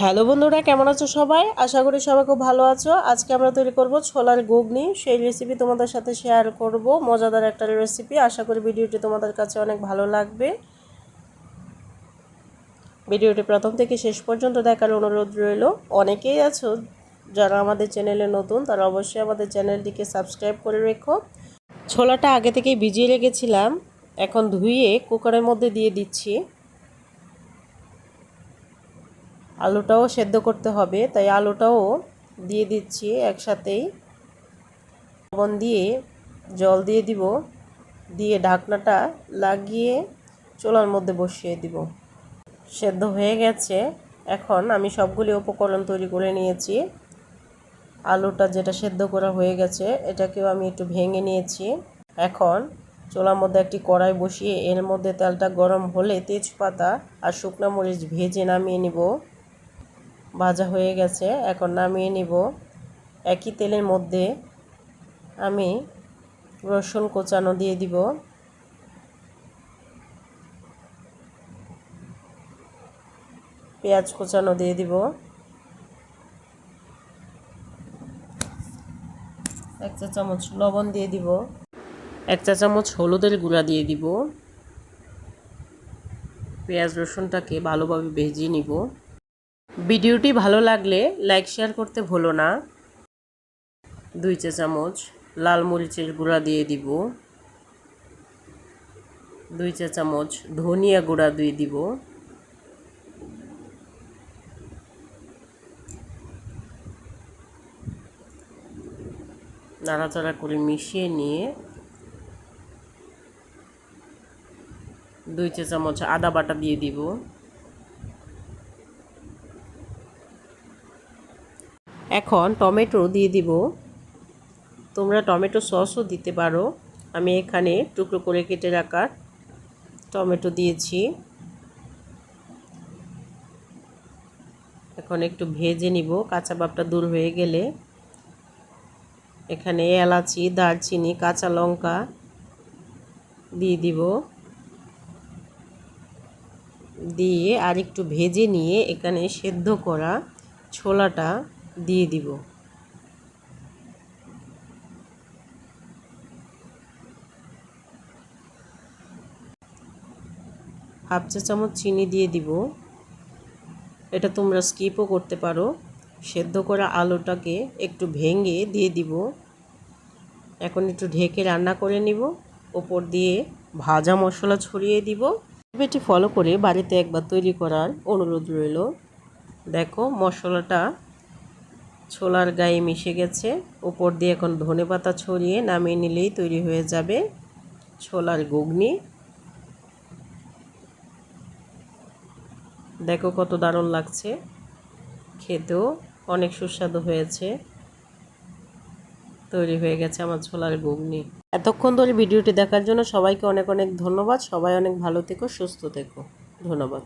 Hello বন্ধুরা, কেমন আছো সবাই? আশা করি সবাই খুব ভালো আছো। আজকে আমরা তৈরি করব ছোলার ঘুগনি। সেই রেসিপি তোমাদের সাথে শেয়ার করব। মজাদার একটা রেসিপি আশা করি ভিডিওটি তোমাদের কাছে অনেক ভালো লাগবে। ভিডিওটি প্রথম থেকে শেষ পর্যন্ত দেখার অনুরোধ রইল। অনেকেই আছো যারা আমাদের চ্যানেলে নতুন, তারা অবশ্যই আমাদের চ্যানেলটিকে সাবস্ক্রাইব করে রেখো। ছোলাটা আগে থেকেই ভিজিয়ে রেখেছিলাম। এখন ধুয়ে কুকারের মধ্যে দিয়ে দিচ্ছি। আলুটাও সেদ্ধ করতে হবে, তাই আলুটাও দিয়ে দিচ্ছি একসাথেই। লবণ দিয়ে জল দিয়ে দিব, দিয়ে ঢাকনাটা লাগিয়ে চোলার মধ্যে বসিয়ে দিব। সেদ্ধ হয়ে গেছে, এখন আমি সবগুলি উপকরণ তৈরি করে নিয়েছি। আলুটা যেটা সেদ্ধ করা হয়ে গেছে, এটাকেও আমি একটু ভেঙে নিয়েছি। এখন চোলার মধ্যে একটি কড়াই বসিয়ে এর মধ্যে তেলটা গরম হলে তেজপাতা আর শুকনো মরিচ ভেজে নামিয়ে নিব। ভাজা হয়ে গেছে। এখন নামিয়ে নিব। একই তেলের মধ্যে আমি রসুন কোচানো দিয়ে দিব। পেঁয়াজ কোচানো দিয়ে দিব। এক চা চামচ লবণ দিয়ে দিব। এক চা চামচ হলুদের গুঁড়া দিয়ে দিব। পেঁয়াজ রসুনটাকে ভালোভাবে ভেজিয়ে নিব। ভিডিওটি ভালো লাগলে লাইক, শেয়ার করতে ভুলো না। দুই চা চামচ লাল মরিচের গুঁড়া দিয়ে দিব। দুই চা চামচ ধনিয়া গুঁড়া দিয়ে দিব। নাড়াচাড়া করে মিশিয়ে নিয়ে দুই চা চামচ আদা বাটা দিয়ে দিব। এখন টমেটো দিয়ে দিব। তোমরা টমেটো সসও দিতে পারো। আমি এখানে টুকরো করে কেটে রাখার টমেটো দিয়েছি। এখন একটু ভেজে নিব। কাঁচা বাপটা দূর হয়ে গেলে এখানে এলাচি, দারচিনি, কাঁচা লঙ্কা দিয়ে দিব। দিয়ে আর একটু ভেজে নিয়ে এখানে সেদ্ধ করা ছোলাটা দিয়ে দিব। হাফ চা চামচ চিনি দিয়ে দিব। এটা তোমরা স্কিপও করতে পারো। সেদ্ধ করা আলুটাকে একটু ভেঙে দিয়ে দিব। এখন একটু ঢেকে রান্না করে নিব। ওপর দিয়ে ভাজা মশলা ছড়িয়ে দিব। রেসিপিটি ফলো করে বাড়িতে একবার তৈরি করার অনুরোধ রইল। দেখো মশলাটা ছোলার গায়ে মিশে গেছে। উপর দিয়ে এখন ধনে পাতা ছড়িয়ে নামিয়ে নিলেই তৈরি হয়ে যাবে ছোলার ঘুগনি। দেখো কত দারুণ লাগছে। খেতেও অনেক সুস্বাদু হয়েছে। তৈরি হয়ে গেছে আমার ছোলার ঘুগনি। এতক্ষণ ধরে ভিডিওটি দেখার জন্য সবাইকে অনেক অনেক ধন্যবাদ। সবাই অনেক ভালো থেকো, সুস্থ থেকো। ধন্যবাদ।